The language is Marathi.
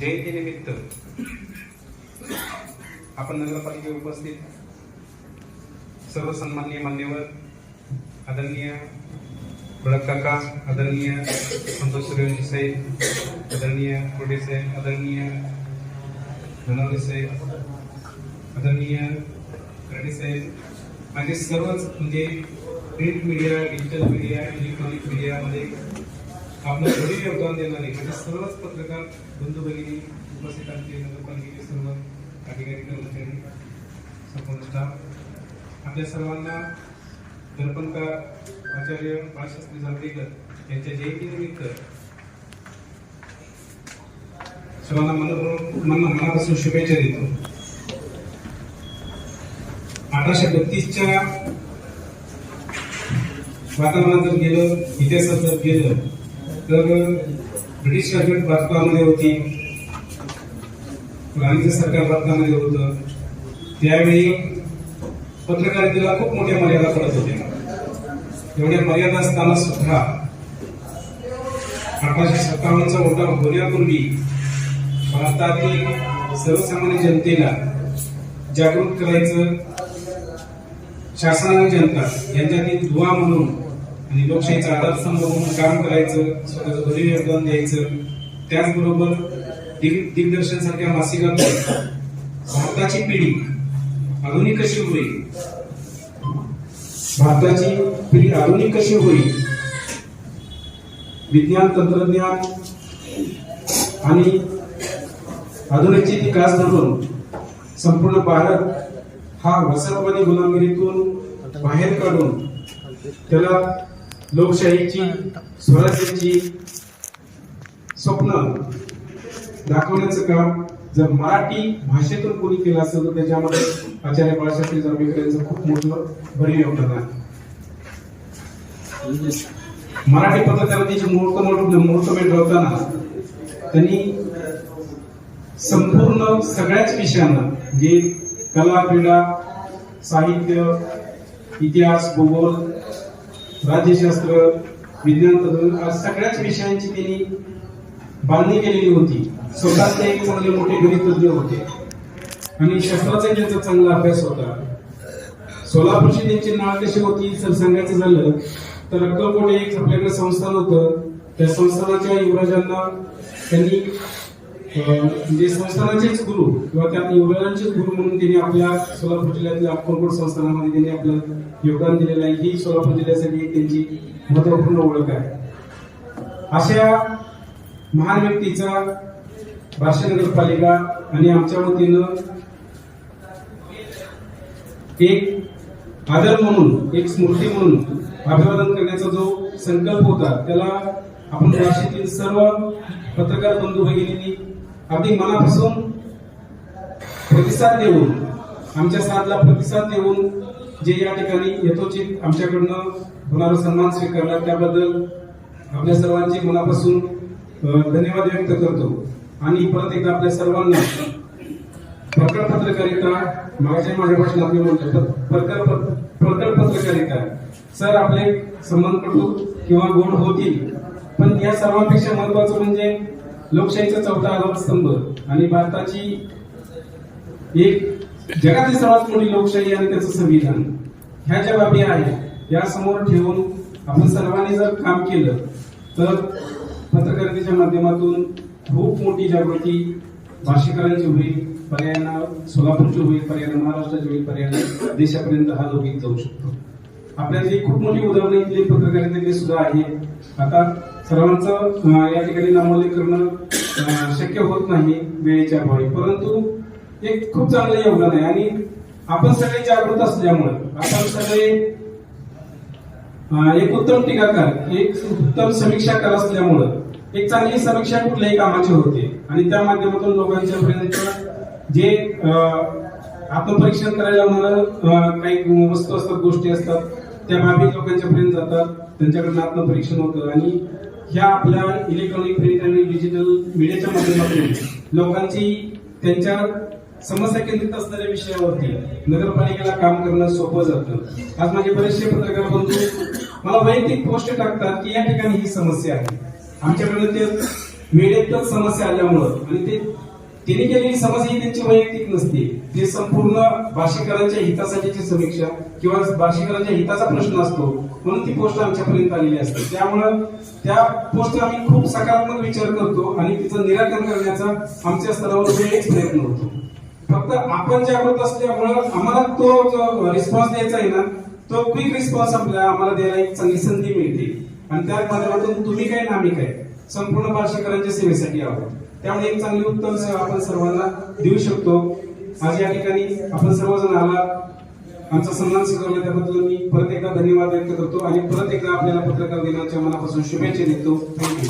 जयंतीनिमित्त आपण नगरपालिकेत उपस्थित सर्व सन्मान्य मान्यवर आदरणीय काका आदरणीय संतोष सूर्यवंशी साहेब आदरणीय कोटे साहेब आदरणीय धनवले साहेब आदरणीय रणे साहेब माझे सर्वच म्हणजे print media digital media electronic मीडियामध्ये आपलं घरी योगदान देणारे म्हणजे सर्वच पत्रकार बंधू भगिनी उपस्थित आमचे नगरपालिकेचे सर्व अधिकारी कर्मचारी संपूर्ण स्टाफ आपल्या सर्वांना दर्पणकार आचार्य बाळशास्त्री जांभेकर यांच्या जयंतीनिमित्त सर्वांना मनपूर्वक मन मनापासून शुभेच्छा देतो. अठराशे बत्तीसच्या वातावरणात जर गेलं इतिहासात जर गेलं तर ब्रिटिश राजवट भारतामध्ये होती. गांधीचं सरकार भारतामध्ये होतं. त्यावेळी पत्रकारितेला खूप मोठ्या मर्यादा पडत होत्या. एवढ्या मर्यादा असताना सुद्धा अठराशे सत्तावन्नचा मोठा होण्यापूर्वी भारतातील सर्वसामान्य जनतेला जागृत करायचं शासन आणि जनता यांच्यातील दुवा म्हणून आणि लोकशाहीचा आधारस्तंभ म्हणून काम करायचं स्वतःचं भरीव योगदान द्यायचं. त्याचबरोबर दिग्दर्शन सारख्या मासिकातून भारताची पिढी आधुनिक कशी होईल? भारताची पिढी आधुनिक कशी होईल? विज्ञान तंत्रज्ञान आणि आधुनिकची विकास धरून संपूर्ण भारत हा वसाहतवादी गुलामगिरीतून बाहेर काढून त्याला लोकशाहीची स्वराज्याची स्वप्न दाखवण्याचं काम जर मराठी भाषेतून कोणी केलं असेल तर त्याच्यामध्ये आचार्य बाळासाहेब जांभेकर यांचं खूप मोठं भरीव योगदान आहे. मराठी पत्रकारितेची मुहूर्त मुहूर्तमेढ ठेवताना त्यांनी संपूर्ण सगळ्याच विषयांना जे कला क्रीडा साहित्य इतिहास भूगोल राज्यशास्त्र विज्ञान तंत्रज्ञान सगळ्याच विषयांची त्यांनी बांधणी केलेली होती. स्वतः ते एक चांगले मोठे गणितज्ञ होते. आणि शास्त्राचा त्यांचा चांगला अभ्यास होता. सोलापूरची त्यांची नाळ कशी होती जर सांगायचं झालं तर अक्कलकोट एक आपल्याकडे संस्थान होतं. त्या संस्थानाच्या युवराजांना त्यांनी म्हणजे संस्थानाचेच गुरु किंवा त्या युवराजांचेच गुरु म्हणून त्यांनी आपल्या सोलापूर जिल्ह्यातल्या अक्कलकोट संस्थानामध्ये त्यांनी आपलं योगदान दिलेलं आहे. ही सोलापूर जिल्ह्यासाठी त्यांची महत्त्वपूर्ण ओळख आहे. अशा महान व्यक्तीचा भाषा नगरपालिका आणि आमच्या वतीनं एक आदर म्हणून एक स्मृती म्हणून अभिवादन करण्याचा जो संकल्प होता त्याला आपण भाषेतील सर्व पत्रकार बंधू भगिनींनी अगदी मनापासून प्रतिसाद देऊन आमच्या साथला प्रतिसाद देऊन जे या ठिकाणी यथोचित आमच्याकडनं होणारा सन्मान स्वीकारला त्याबद्दल आपल्या सर्वांचे मनापासून धन्यवाद व्यक्त करतो. आणि परत एकदा आपल्या सर्वांना प्रकट पत्रकारिता माझ्या माझ्या भाषणात मी म्हणतो प्रकट पत्रकारिता. सर आपले संबंध कटू किंवा गोड होतील पण या सर्वांपेक्षा महत्वाचं म्हणजे लोकशाहीचा चौथा आधारस्तंभ आणि भारताची एक जगातील सर्वात मोठी लोकशाही आणि त्याचं संविधान ह्या ज्या बाबी आहेत या समोर ठेवून आपण सर्वांनी जर काम केलं तर पत्रकारितेच्या माध्यमातून खूप मोठी जागृती भाषिकरांची होईल पर्यायांना सोलापूरची होईल पर्यायानं महाराष्ट्राची होईल पर्याय देशापर्यंत हा लोक जाऊ शकतो. आपल्यातली खूप मोठी उदाहरणं इथली पत्रकारितेतली सुद्धा आहेत. आता सर्वांचं या ठिकाणी नामोल्लेख करणं शक्य होत नाही वेळेच्या अभावी. परंतु एक खूप चांगलं योगदान आहे. आणि आपण सगळे जागृत असल्यामुळे आपण सगळे एक उत्तम टीकाकार एक उत्तम समीक्षाकार असल्यामुळं एक चांगली समीक्षा कुठल्याही कामाची होते. आणि त्या माध्यमातून लोकांच्या पर्यंत जे आत्मपरीक्षण करायला होणारं काही वस्तू असतात गोष्टी असतात त्या बाबी लोकांच्या पर्यंत जातात. त्यांच्याकडनं आत्मपरीक्षण होतं. आणि ह्या आपल्या इलेक्ट्रॉनिक प्रिंट आणि डिजिटल मीडियाच्या माध्यमातून लोकांची त्यांच्या समस्या केंद्रित असणाऱ्या विषयावरती नगरपालिकेला काम करणं सोपं जातं. आज माझे बरेचसे पत्रकार बंधू मला वैयक्तिक पोस्ट टाकतात की या ठिकाणी ही समस्या आहे. आमच्याकडे ते मीडियातच समस्या आल्यामुळं आणि ते त्यांनी केलेली समज ही त्यांची वैयक्तिक नसते. ती संपूर्ण भाषिकारांच्या हितासाठीची समीक्षा किंवा भाषिकारांच्या हिताचा प्रश्न असतो म्हणून ती पोस्ट आमच्यापर्यंत आलेली असते. त्यामुळं त्या पोस्ट आम्ही खूप सकारात्मक विचार करतो आणि तिचं निराकरण करण्याचा आमच्या स्तरावर एक प्रयत्न होतो. फक्त आपण जागृत असल्यामुळं आम्हाला तो जो रिस्पॉन्स द्यायचा आहे ना तो क्विक रिस्पॉन्स आपल्याला आम्हाला द्यायला एक चांगली संधी मिळते. आणि त्या माध्यमातून तुम्ही काय ना आम्ही काय? संपूर्ण भाषिकारांच्या सेवेसाठी आहोत. त्यामुळे एक चांगली उत्तम सेवा आपण सर्वांना देऊ शकतो. आज या ठिकाणी आपण सर्वजण आला आमचा सन्मान स्वीकारला त्याबद्दल मी परत एकदा धन्यवाद व्यक्त करतो आणि परत एकदा आपल्याला पत्रकार दिनाच्या मनापासून शुभेच्छा देतो. थँक्यू